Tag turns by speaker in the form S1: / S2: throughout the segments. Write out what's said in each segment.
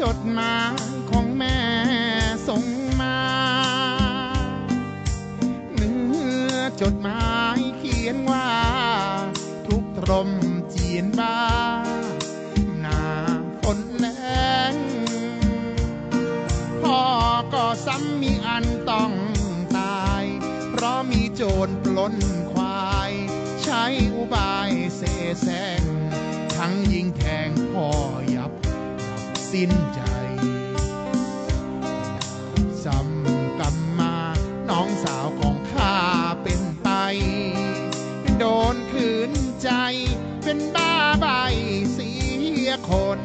S1: จดหมายของแม่ส่งมาเนื้อจดหมายเขียนว่า ทุกตรมเจียนบ้าหนาฝนแรงพ่อก็ซ้ำมีอันต้องตาย เพราะมีโจรปล้นควาย ใช้อุบายเสแสร้ง สิ้นใจซ้ำกำมาน้องสาวของข้าเป็นไป โดนขืนใจเป็นบ้าใบเสียคน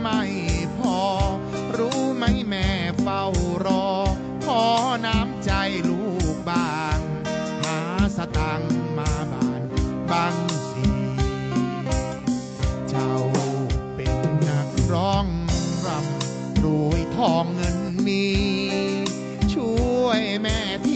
S1: ไม่พอ รู้ไหมแม่เฝ้ารอ ขอน้ำใจลูกบาง หาสตังค์มาบานบางสีเจ้าเป็นนักร้องรำรวยทองเงินมี ช่วยแม่ที่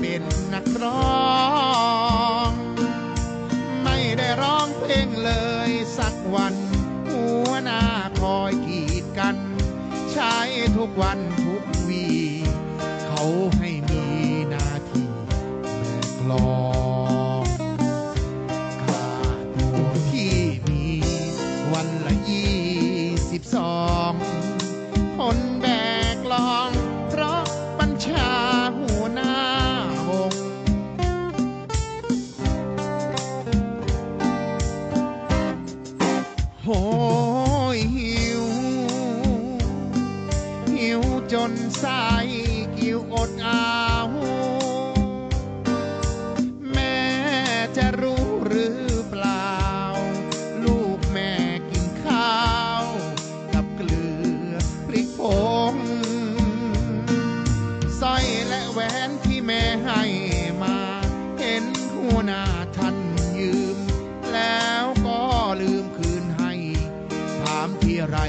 S1: เป็นนักร้อง ไม่ได้ร้องเพลงเลยสักวัน หัวหน้าคอยกีดกัน ใช้ทุกวันทุกวี เขาให้มีหน้าที่แบกลองค่าตัวที่มีวันละยี่สิบสองคน หิวจนสายกิวอดเอาแม่จะรู้หรือเปล่า ลูกแม่กินข้าว กับเกลือพริกผงสร้อยและแหวนที่แม่ให้มา เห็นหัวหน้าท่านยืม แล้วก็ลืมคืนให้ ถามที่ไร